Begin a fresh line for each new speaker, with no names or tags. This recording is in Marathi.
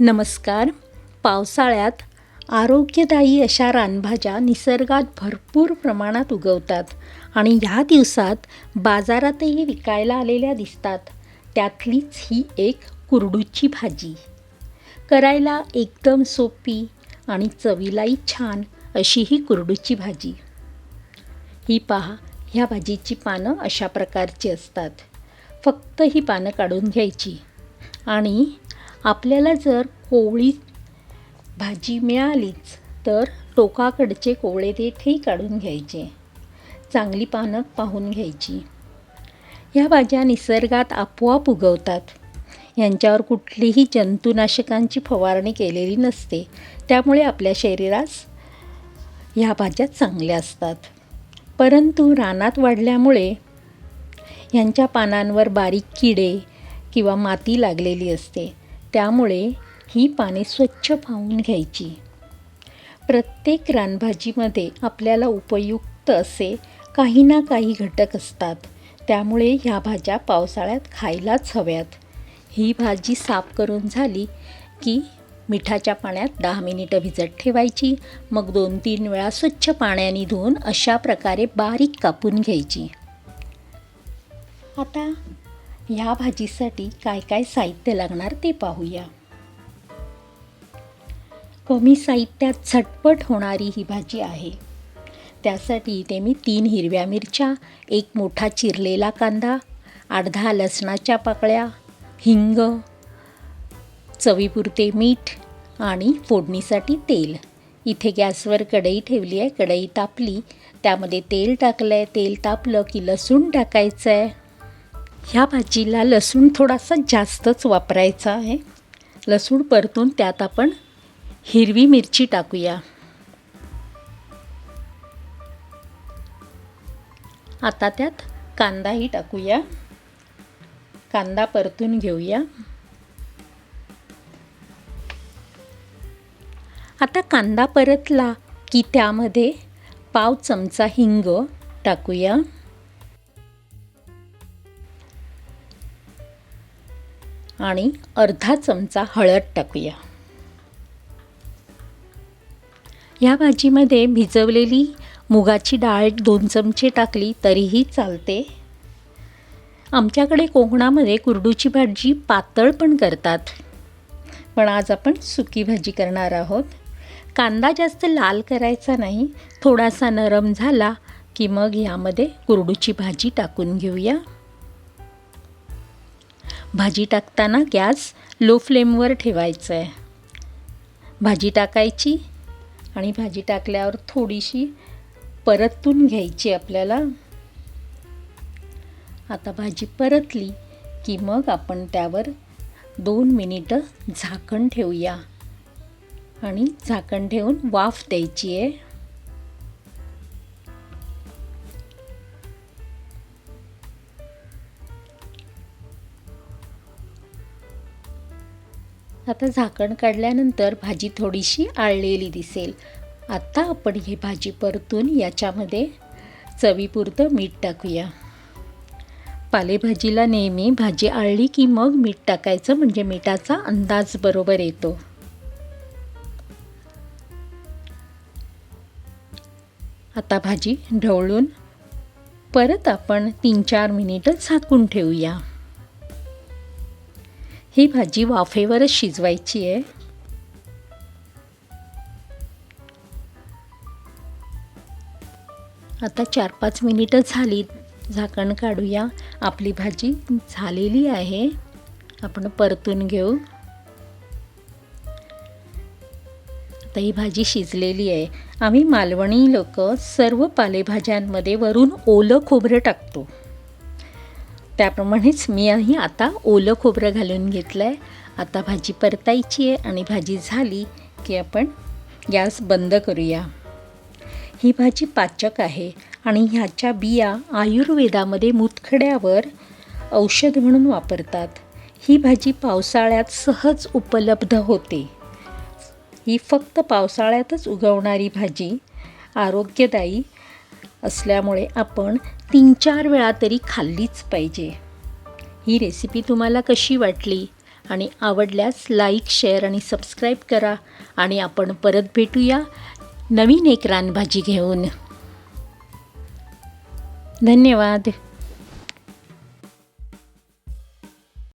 नमस्कार. पावसाळ्यात आरोग्यदायी अशा रानभाज्या निसर्गात भरपूर प्रमाणात उगवतात आणि ह्या दिवसात बाजारातही विकायला आलेल्या दिसतात. त्यातलीच ही एक कुरडूची भाजी. करायला एकदम सोपी आणि चवीलाही छान अशी ही कुरडूची भाजी. ही पहा ह्या भाजीची पानं अशा प्रकारची असतात. फक्त ही पानं काढून घ्यायची आणि आपल्याला जर कोवळी भाजी मिळालीच तर टोकाकडचे कोवळे देठही काढून घ्यायचे. चांगली पानं पाहून घ्यायची. ह्या भाज्या निसर्गात आपोआप उगवतात. यांच्यावर कुठलीही जंतुनाशकांची फवारणी केलेली नसते. त्यामुळे आपल्या शरीरास ह्या भाज्या चांगल्या असतात. परंतु रानात वाढल्यामुळे ह्यांच्या पानांवर बारीक किडे किंवा माती लागलेली असते. त्यामुळे ही पाने स्वच्छ पाहून घ्यायची. प्रत्येक रानभाजीमध्ये आपल्याला उपयुक्त असे काही ना काही घटक असतात. त्यामुळे ह्या भाज्या पावसाळ्यात खायलाच हव्यात. ही भाजी साफ करून झाली की मिठाच्या पाण्यात दहा मिनिटं भिजत ठेवायची. मग दोन तीन वेळा स्वच्छ पाण्याने धुवून अशा प्रकारे बारीक कापून घ्यायची. आता ह्या भाजीसाठी काय काय साहित्य लागणार ते पाहूया. कमी साहित्यात झटपट होणारी ही भाजी आहे. त्यासाठी इथे मी तीन हिरव्या मिरच्या एक मोठा चिरलेला कांदा अर्धा लसणाच्या पाकळ्या हिंग चवीपुरते मीठ आणि फोडणीसाठी तेल. इथे गॅसवर कढई ठेवली आहे. कढई तापली. त्यामध्ये तेल टाकलं आहे तेल तापलं की लसूण टाकायचं आहे ह्या भाजीला लसूण थोडासा जास्तच वापरायचा आहे. लसूण परतून त्यात आपण हिरवी मिरची टाकूया. आता त्यात कांदाही टाकूया. कांदा परतून घेऊया. आता कांदा परतला की त्यामध्ये पाव चमचा हिंग टाकूया. आणि अर्धा चमचा हळद टाकूया. या भाजीमध्ये भिजवलेली मुगाची डाळ दोन चमचे टाकली तरीही चालते. आमच्याकडे कोकणामध्ये कुरडूची भाजी पातळ पण करतात. पण आज आपण सुकी भाजी करणार आहोत. कांदा जास्त लाल करायचा नाही थोडासा नरम झाला की मग यामध्ये कुरडूची भाजी टाकून घेऊया. भाजी टाकताना गॅस लो फ्लेमवर ठेवायचं आहे भाजी टाकायची आणि भाजी टाकल्यावर थोडीशी परतून घ्यायची आपल्याला. आता भाजी परतली की मग आपण त्यावर दोन मिनिटं झाकण ठेवूया. आणि झाकण ठेवून वाफ द्यायची आहे आता झाकण काढल्यानंतर भाजी थोडीशी आळलेली दिसेल. आत्ता आपण ही भाजी परतून याच्यामध्ये चवीपुरतं मीठ टाकूया. पालेभाजीला नेहमी भाजी आळली की मग मीठ टाकायचं म्हणजे मिठाचा अंदाज बरोबर येतो. आता भाजी ढवळून परत आपण तीन चार मिनिटं झाकून ठेवूया. ही भाजी वाफेवरच शिजवायची आहे. आता चार पाच मिनिटं झाली झाकण काढूया. आपली भाजी झालेली आहे. आपण परतून घेऊ. आता ही भाजी शिजलेली आहे. आम्ही मालवणी लोक सर्व पालेभाज्यांमध्ये वरून ओलं खोबरं टाकतो. त्याप्रमाणेच मी आता ओलं खोबरं घालून घेतलं आहे आता भाजी परतायची आहे आणि भाजी झाली की आपण गॅस बंद करूया. ही भाजी पाचक आहे आणि ह्याच्या बिया आयुर्वेदामध्ये मुतखड्यावर औषध म्हणून वापरतात. ही भाजी पावसाळ्यात सहज उपलब्ध होते. ही फक्त पावसाळ्यातच उगवणारी भाजी आरोग्यदायी असल्यामुळे आपण तीन चार वेळा तरी खाल्लीच पाहिजे. ही रेसिपी तुम्हाला कशी वाटली आणि आवडल्यास लाईक शेअर आणि सबस्क्राईब करा आणि आपण परत भेटूया नवीन एक रानभाजी घेऊन. धन्यवाद.